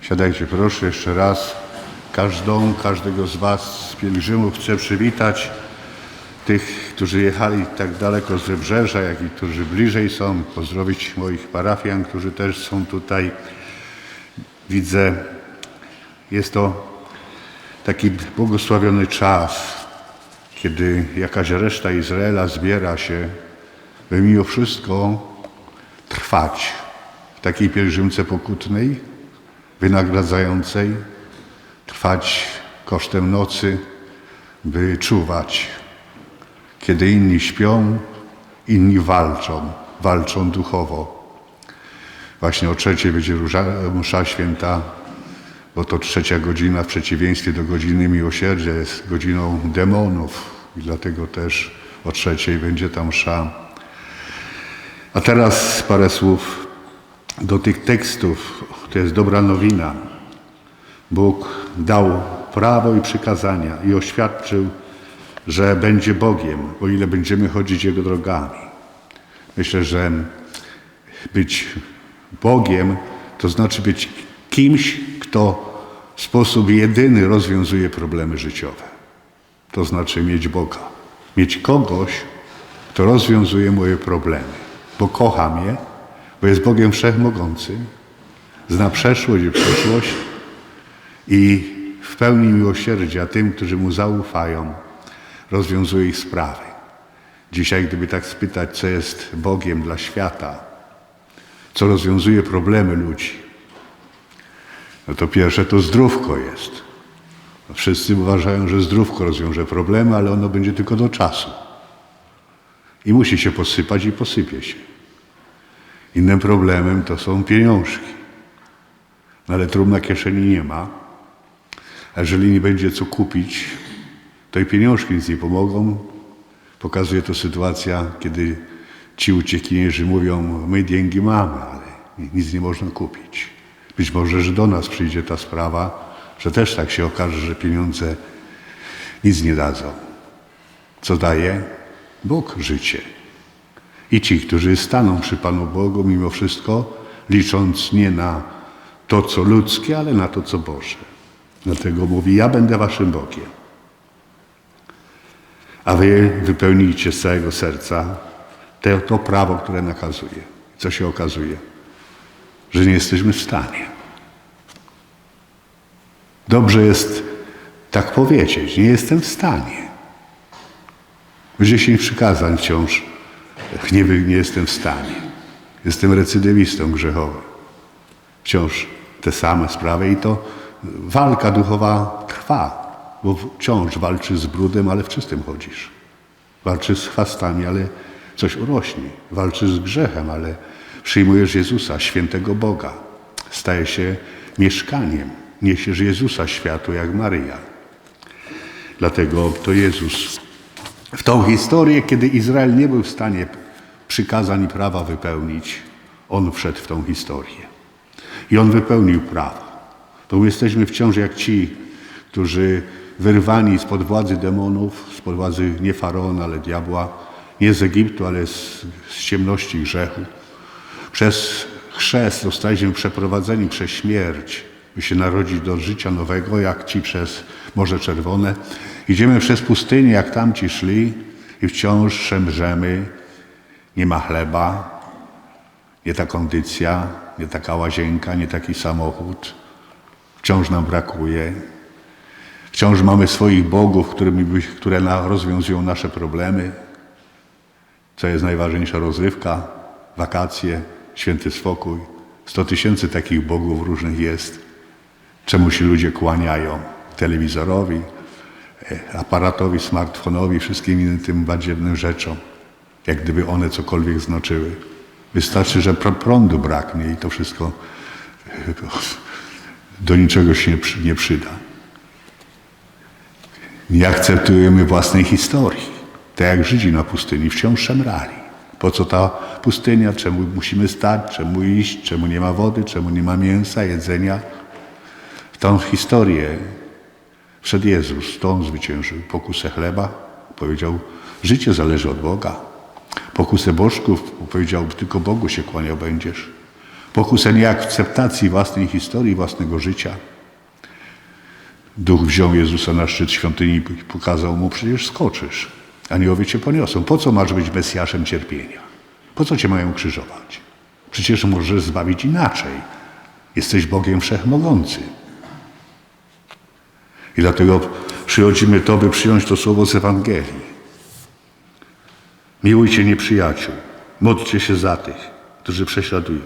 Siadajcie proszę jeszcze raz. Każdą, każdego z Was, z pielgrzymów chcę przywitać. Tych, którzy jechali tak daleko z wybrzeża, jak i którzy bliżej są. Pozdrowić moich parafian, którzy też są tutaj. Widzę, jest to taki błogosławiony czas, kiedy jakaś reszta Izraela zbiera się, by mimo wszystko trwać takiej pielgrzymce pokutnej, wynagradzającej, trwać kosztem nocy, by czuwać. Kiedy inni śpią, inni walczą, walczą duchowo. Właśnie o trzeciej będzie róża- msza święta, bo to trzecia godzina w przeciwieństwie do godziny miłosierdzia jest godziną demonów i dlatego też o trzeciej będzie tam msza. A teraz parę słów do tych tekstów. To jest dobra nowina. Bóg dał prawo i przykazania i oświadczył, że będzie Bogiem, o ile będziemy chodzić Jego drogami. Myślę, że być Bogiem to znaczy być kimś, kto w sposób jedyny rozwiązuje problemy życiowe. To znaczy mieć Boga. Mieć kogoś, kto rozwiązuje moje problemy, bo kocha mnie, bo jest Bogiem Wszechmogącym, zna przeszłość i przyszłość i w pełni miłosierdzia tym, którzy Mu zaufają, rozwiązuje ich sprawy. Dzisiaj, gdyby tak spytać, co jest Bogiem dla świata, co rozwiązuje problemy ludzi, no to pierwsze to zdrówko jest. Wszyscy uważają, że zdrówko rozwiąże problemy, ale ono będzie tylko do czasu. I musi się posypać i posypie się. Innym problemem to są pieniążki. No ale trumna kieszeni nie ma. A jeżeli nie będzie co kupić, to i pieniążki nic nie pomogą. Pokazuje to sytuacja, kiedy ci uciekinierzy mówią, my dzięki mamy, ale nic nie można kupić. Być może, że do nas przyjdzie ta sprawa, że też tak się okaże, że pieniądze nic nie dadzą. Co daje? Bóg życie. I ci, którzy staną przy Panu Bogu mimo wszystko, licząc nie na to, co ludzkie, ale na to, co Boże. Dlatego mówi, ja będę waszym Bogiem. A wy wypełnijcie z całego serca te, to prawo, które nakazuje. Co się okazuje? Że nie jesteśmy w stanie. Dobrze jest tak powiedzieć, nie jestem w stanie. 10 przykazań wciąż nie, nie jestem w stanie. Jestem recydywistą grzechowym. Wciąż te same sprawy i to walka duchowa trwa, bo wciąż walczysz z brudem, ale w czystym chodzisz. Walczysz z chwastami, ale coś urośnie. Walczysz z grzechem, ale przyjmujesz Jezusa, świętego Boga. Staje się mieszkaniem. Niesiesz Jezusa światu jak Maryja. Dlatego to Jezus w tą historię, kiedy Izrael nie był w stanie przykazań i prawa wypełnić, on wszedł w tą historię. I on wypełnił prawo. To my jesteśmy wciąż jak ci, którzy wyrwani spod władzy demonów, spod władzy nie faraona, ale diabła, nie z Egiptu, ale z, z ciemności grzechu. Przez chrzest zostaliśmy przeprowadzeni przez śmierć, by się narodzić do życia nowego, jak ci przez Morze Czerwone. Idziemy przez pustynię, jak tamci szli i wciąż szemrzemy. Nie ma chleba, nie ta kondycja, nie taka łazienka, nie taki samochód. Wciąż nam brakuje. Wciąż mamy swoich bogów, którymi, które rozwiązują nasze problemy. Co jest najważniejsza rozrywka, wakacje, święty spokój. Sto tysięcy takich bogów różnych jest. Czemu się ludzie kłaniają? Telewizorowi, e, aparatowi, smartfonowi, wszystkim innym tym badziewnym rzeczom. Jak gdyby one cokolwiek znaczyły. Wystarczy, że pr- prądu braknie i to wszystko e, do niczego się nie, przy- nie przyda. Nie akceptujemy własnej historii. Tak jak Żydzi na pustyni wciąż szemrali. Po co ta pustynia? Czemu musimy stać? Czemu iść? Czemu nie ma wody? Czemu nie ma mięsa, jedzenia? Tą historię wszedł Jezus. To On zwyciężył pokusę chleba. Powiedział, życie zależy od Boga. Pokusę bożków powiedział, tylko Bogu się kłaniał będziesz. pokuszenie akceptacji własnej historii, własnego życia. Duch wziął Jezusa na szczyt świątyni i pokazał mu, przecież skoczysz. Aniołowie cię poniosą. Po co masz być Mesjaszem cierpienia? Po co cię mają krzyżować? Przecież możesz zbawić inaczej. Jesteś Bogiem Wszechmogącym. I dlatego przychodzimy to, by przyjąć to słowo z Ewangelii. Miłujcie nieprzyjaciół. Módlcie się za tych, którzy prześladują.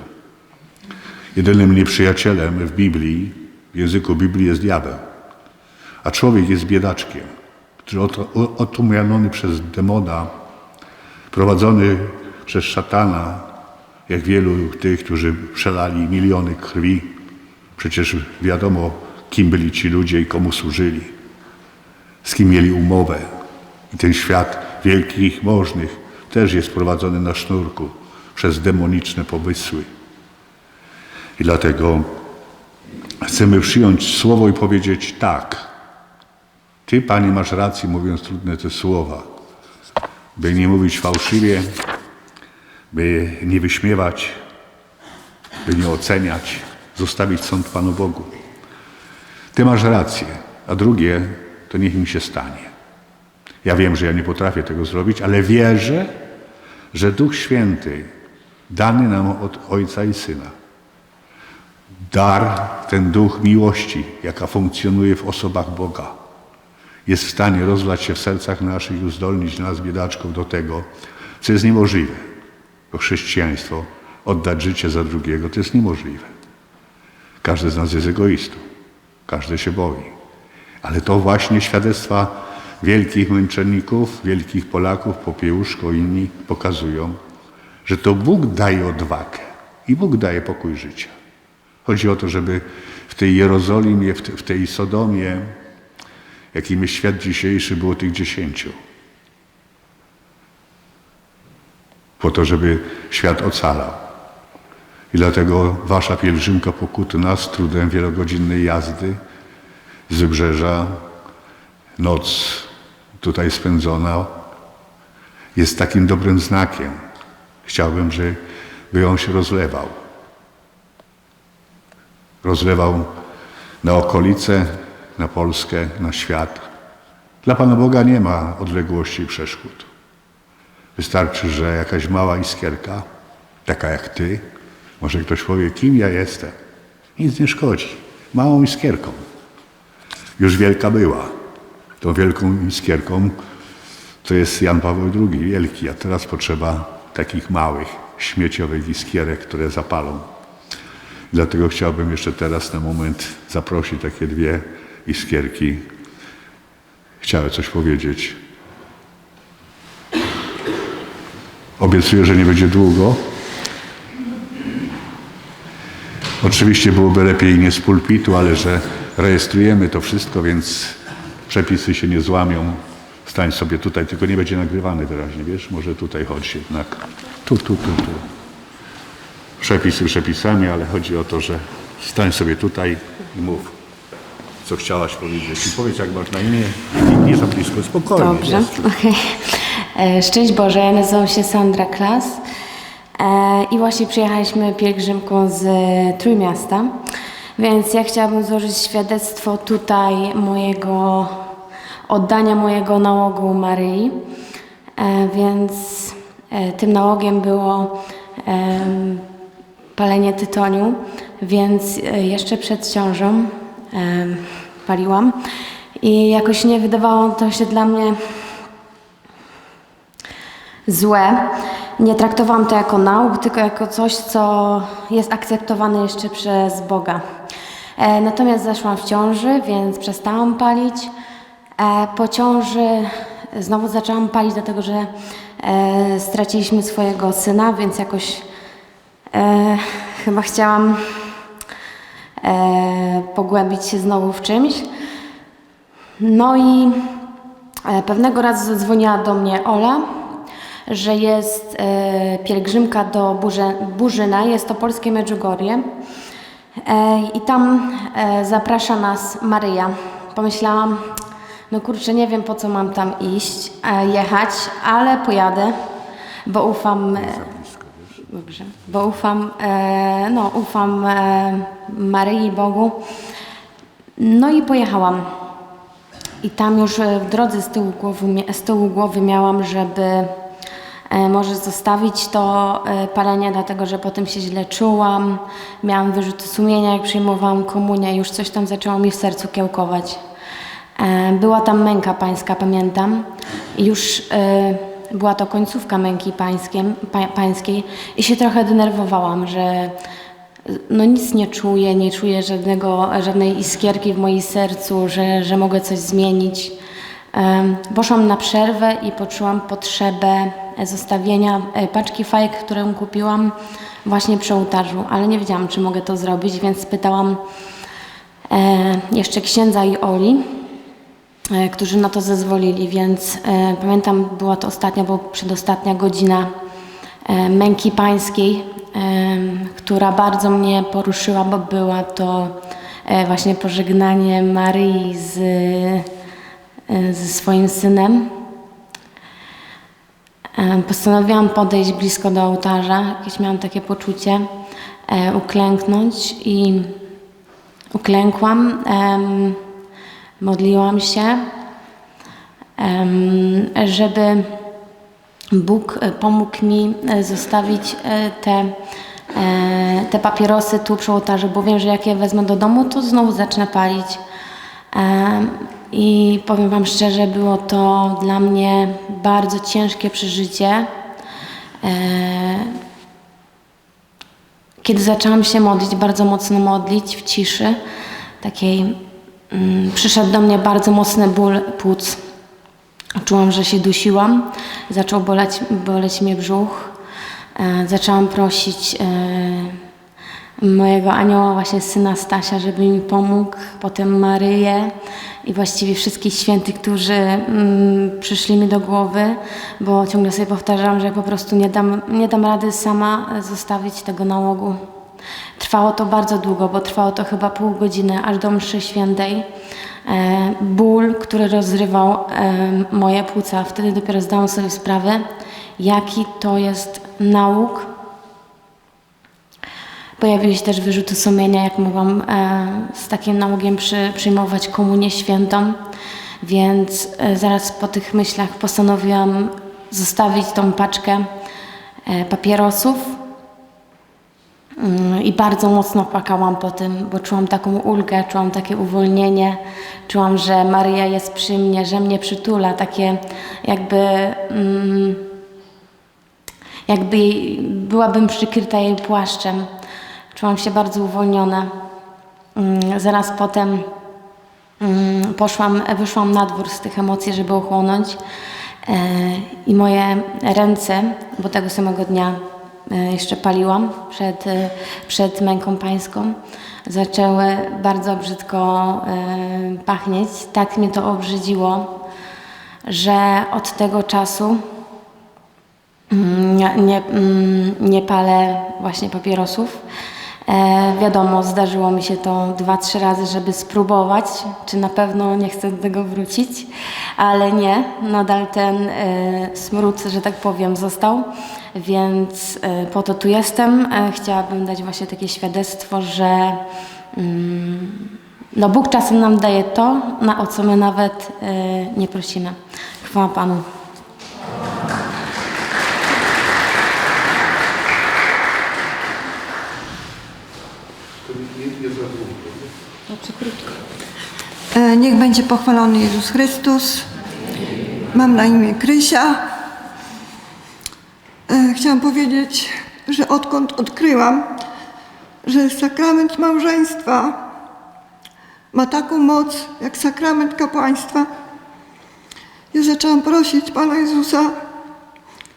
Jedynym nieprzyjacielem w Biblii, w języku Biblii jest diabeł. A człowiek jest biedaczkiem, który oto- o- otumaniony przez demona, prowadzony przez szatana, jak wielu tych, którzy przelali miliony krwi. Przecież wiadomo, kim byli ci ludzie i komu służyli, z kim mieli umowę. I ten świat wielkich, możnych też jest prowadzony na sznurku przez demoniczne pomysły. I dlatego chcemy przyjąć słowo i powiedzieć tak. Ty, Panie, masz rację, mówiąc trudne te słowa, by nie mówić fałszywie, by nie wyśmiewać, by nie oceniać, zostawić sąd Panu Bogu. Ty masz rację, a drugie, to niech mi się stanie. Ja wiem, że ja nie potrafię tego zrobić, ale wierzę, że Duch Święty, dany nam od Ojca i Syna, dar, ten duch miłości, jaka funkcjonuje w osobach Boga, jest w stanie rozlać się w sercach naszych i uzdolnić nas, biedaczków, do tego, co jest niemożliwe. Bo chrześcijaństwo, oddać życie za drugiego, to jest niemożliwe. Każdy z nas jest egoistą. Każdy się boi. Ale to właśnie świadectwa wielkich męczenników, wielkich Polaków, Popiełuszko i inni pokazują, że to Bóg daje odwagę i Bóg daje pokój życia. Chodzi o to, żeby w tej Jerozolimie, w te- w tej Sodomie, jakim jest świat dzisiejszy, było tych dziesięciu. Po to, żeby świat ocalał. I dlatego wasza pielgrzymka pokutna z trudem wielogodzinnej jazdy z wybrzeża, noc tutaj spędzona, jest takim dobrym znakiem. Chciałbym, żeby on się rozlewał. Rozlewał na okolice, na Polskę, na świat. Dla Pana Boga nie ma odległości i przeszkód. Wystarczy, że jakaś mała iskierka, taka jak ty, może ktoś powie, kim ja jestem. Nic nie szkodzi. Małą iskierką. Już wielka była. Tą wielką iskierką to jest Jan Paweł II, wielki, a teraz potrzeba takich małych, śmieciowych iskierek, które zapalą. Dlatego chciałbym jeszcze teraz na moment zaprosić takie dwie iskierki. Chciałem coś powiedzieć. Obiecuję, że nie będzie długo. Oczywiście byłoby lepiej nie z pulpitu, ale że rejestrujemy to wszystko, więc przepisy się nie złamią. Stań sobie tutaj, tylko nie będzie nagrywany wyraźnie, wiesz? Może tutaj chodź jednak. Tu, tu, tu, tu. Przepisy przepisami, ale chodzi o to, że stań sobie tutaj i mów, co chciałaś powiedzieć. I powiedz, jak masz na imię. Nie za blisko, spokojnie. Dobrze, okej. E, Szczęść Boże, ja nazywam się Sandra Klas i właśnie przyjechaliśmy pielgrzymką z Trójmiasta, więc ja chciałabym złożyć świadectwo tutaj mojego oddania mojego nałogu Maryi, e, więc e, tym nałogiem było palenie tytoniu, więc e, jeszcze przed ciążą paliłam. I jakoś nie wydawało to się dla mnie złe. Nie traktowałam to jako nauk, tylko jako coś, co jest akceptowane jeszcze przez Boga. E, natomiast zaszłam w ciąży, więc przestałam palić. E, po ciąży znowu zaczęłam palić, dlatego że e, straciliśmy swojego syna, więc jakoś chyba chciałam pogłębić się znowu w czymś. No i pewnego razu zadzwoniła do mnie Ola, że jest e, pielgrzymka do Burze, Burzyna, jest to polskie Medjugorje e, i tam e, zaprasza nas Maryja. Pomyślałam, no kurczę, nie wiem po co mam tam iść, jechać, ale pojadę, bo ufam, Dobrze, bo ufam, no, ufam Maryi Bogu. No i pojechałam. I tam już w drodze z tyłu głowy, z tyłu głowy miałam, żeby może zostawić to e, palenie, dlatego że potem się źle czułam. Miałam wyrzuty sumienia, jak przyjmowałam komunię, już coś tam zaczęło mi w sercu kiełkować. E, Była tam męka pańska, pamiętam. Już e, była to końcówka męki pańskiej i się trochę denerwowałam, że no nic nie czuję, nie czuję żadnego, żadnej iskierki w moim sercu, że, że mogę coś zmienić. Poszłam na przerwę i poczułam potrzebę zostawienia e, paczki fajek, którą kupiłam właśnie przy ołtarzu, ale nie wiedziałam, czy mogę to zrobić, więc spytałam e, jeszcze księdza i Oli, e, którzy na to zezwolili, więc e, pamiętam, była to ostatnia, bo przedostatnia godzina e, męki pańskiej, e, która bardzo mnie poruszyła, bo była to e, właśnie pożegnanie Maryi z, e, ze swoim synem. E, Postanowiłam podejść blisko do ołtarza, jakieś miałam takie poczucie, e, uklęknąć i uklękłam, modliłam się, żeby Bóg e, pomógł mi zostawić te, te papierosy tu przy ołtarzu, bo wiem, że jak je wezmę do domu, to znowu zacznę palić. I powiem Wam szczerze, było to dla mnie bardzo ciężkie przeżycie. E, Kiedy zaczęłam się modlić, bardzo mocno modlić w ciszy, takiej mm, przyszedł do mnie bardzo mocny ból płuc. Czułam, że się dusiłam, zaczął boleć, boleć mnie brzuch. E, zaczęłam prosić e, mojego anioła, właśnie syna Stasia, żeby mi pomógł, potem Maryję i właściwie wszystkich świętych, którzy mm, przyszli mi do głowy, bo ciągle sobie powtarzam, że po prostu nie dam, nie dam rady sama zostawić tego nałogu. Trwało to bardzo długo, bo trwało to chyba pół godziny, aż do mszy świętej. E, ból, który rozrywał e, moje płuca. Wtedy dopiero zdałam sobie sprawę, jaki to jest nauk. Pojawiły się też wyrzuty sumienia, jak mogłam e, z takim nałogiem przy, przyjmować komunię świętą. Więc e, zaraz po tych myślach postanowiłam zostawić tą paczkę e, papierosów. Mm, I bardzo mocno płakałam po tym, bo czułam taką ulgę, czułam takie uwolnienie, czułam, że Maryja jest przy mnie, że mnie przytula, takie jakby, mm, jakby byłabym przykryta jej płaszczem. Czułam się bardzo uwolniona. Mm, Zaraz potem mm, poszłam, wyszłam na dwór z tych emocji, żeby ochłonąć. E, I moje ręce, bo tego samego dnia e, jeszcze paliłam przed, e, przed męką pańską, zaczęły bardzo brzydko pachnieć. Tak mnie to obrzydziło, że od tego czasu Mm, nie, nie, nie palę właśnie papierosów. E, wiadomo, zdarzyło mi się to dwa, trzy razy, żeby spróbować, czy na pewno nie chcę do tego wrócić, ale nie, nadal ten e, smród, że tak powiem, został, więc e, po to tu jestem. E, chciałabym dać właśnie takie świadectwo, że mm, no Bóg czasem nam daje to, na o co my nawet e, nie prosimy. Chwała Panu. E, Niech będzie pochwalony Jezus Chrystus. Mam na imię Krysia. E, Chciałam powiedzieć, że odkąd odkryłam, że sakrament małżeństwa ma taką moc jak sakrament kapłaństwa, ja zaczęłam prosić Pana Jezusa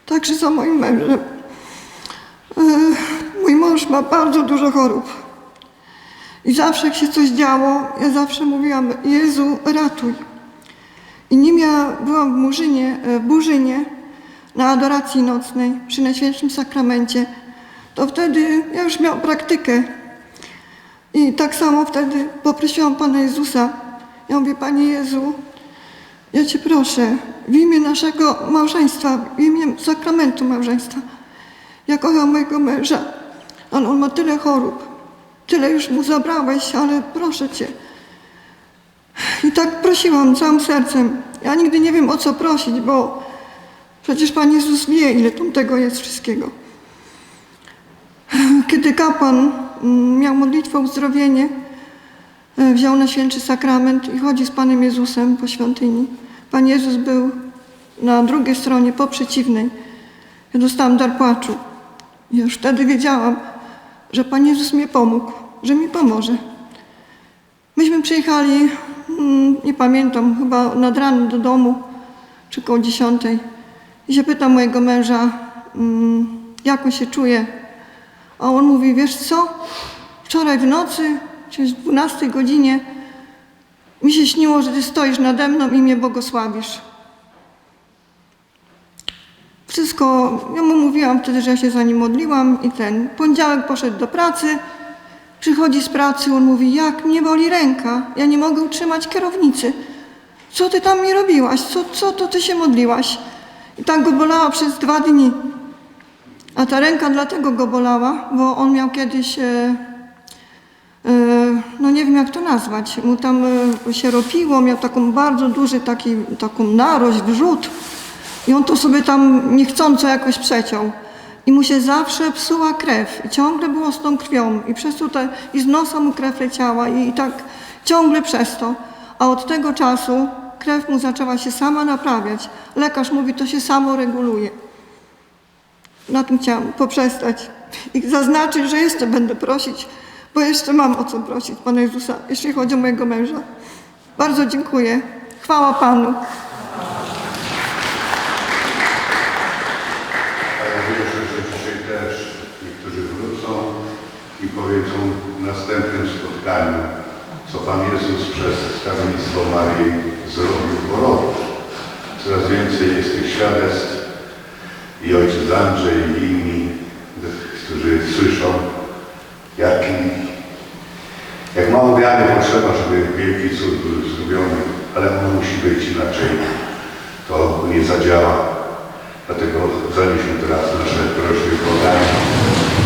także za moim mężem. E, Mój mąż ma bardzo dużo chorób. I zawsze jak się coś działo, ja zawsze mówiłam, Jezu, ratuj. I nim ja byłam w Murzynie, e, w Burzynie, na adoracji nocnej przy Najświętszym Sakramencie, to wtedy ja już miałam praktykę. I tak samo wtedy poprosiłam Pana Jezusa. Ja mówię, Panie Jezu, ja Cię proszę, w imię naszego małżeństwa, w imię sakramentu małżeństwa, Ja kocham mojego męża, ale on ma tyle chorób. Tyle już mu zabrałeś, ale proszę cię. I tak prosiłam całym sercem. Ja nigdy nie wiem o co prosić, bo przecież Pan Jezus wie, ile tam tego jest wszystkiego. Kiedy kapłan mm, miał modlitwę o uzdrowienie, e, wziął na święty sakrament i chodzi z Panem Jezusem po świątyni. Pan Jezus był na drugiej stronie, po przeciwnej. Ja dostałam dar płaczu. Już wtedy wiedziałam, że Pan Jezus mnie pomógł, że mi pomoże. Myśmy przyjechali, mm, nie pamiętam, chyba nad ranem do domu, czy koło dziesiątej. I się pytam mojego męża, mm, jak on się czuje. A on mówi, wiesz co, wczoraj w nocy, czy w 12 godzinie, mi się śniło, że ty stoisz nade mną i mnie błogosławisz. Wszystko, ja mu mówiłam wtedy, że ja się za nim modliłam i ten. Poniedziałek poszedł do pracy, przychodzi z pracy, on mówi, jak mnie boli ręka, ja nie mogę utrzymać kierownicy. Co ty tam mi robiłaś? Co, co to ty się modliłaś? I tak go bolała przez dwa dni. A ta ręka dlatego go bolała, bo on miał kiedyś, e, e, no nie wiem jak to nazwać, mu tam e, się ropiło, miał taką bardzo duży taki, taką narość, wrzód i on to sobie tam niechcąco jakoś przeciął. I mu się zawsze psuła krew i ciągle było z tą krwią i przez tutaj, i z nosa mu krew leciała i, i tak ciągle przez to. A od tego czasu krew mu zaczęła się sama naprawiać. Lekarz mówi, to się samo reguluje. Na tym chciałam poprzestać i zaznaczyć, że jeszcze będę prosić, bo jeszcze mam o co prosić Pana Jezusa, jeśli chodzi o mojego męża. Bardzo dziękuję. Chwała Panu. A ja wierzę, że dzisiaj też niektórzy wrócą i powiedzą w następnym spotkaniu, co Pan Jezus przez skarbnictwo Marii zrobił po roku. Coraz więcej jest tych świadectw i ojciec Andrzej i inni, którzy słyszą, jak, jak mało wiary potrzeba, żeby wielki cud był zrobiony, ale on musi być inaczej. To nie zadziała. Dlatego zaliśmy teraz nasze prośby podania.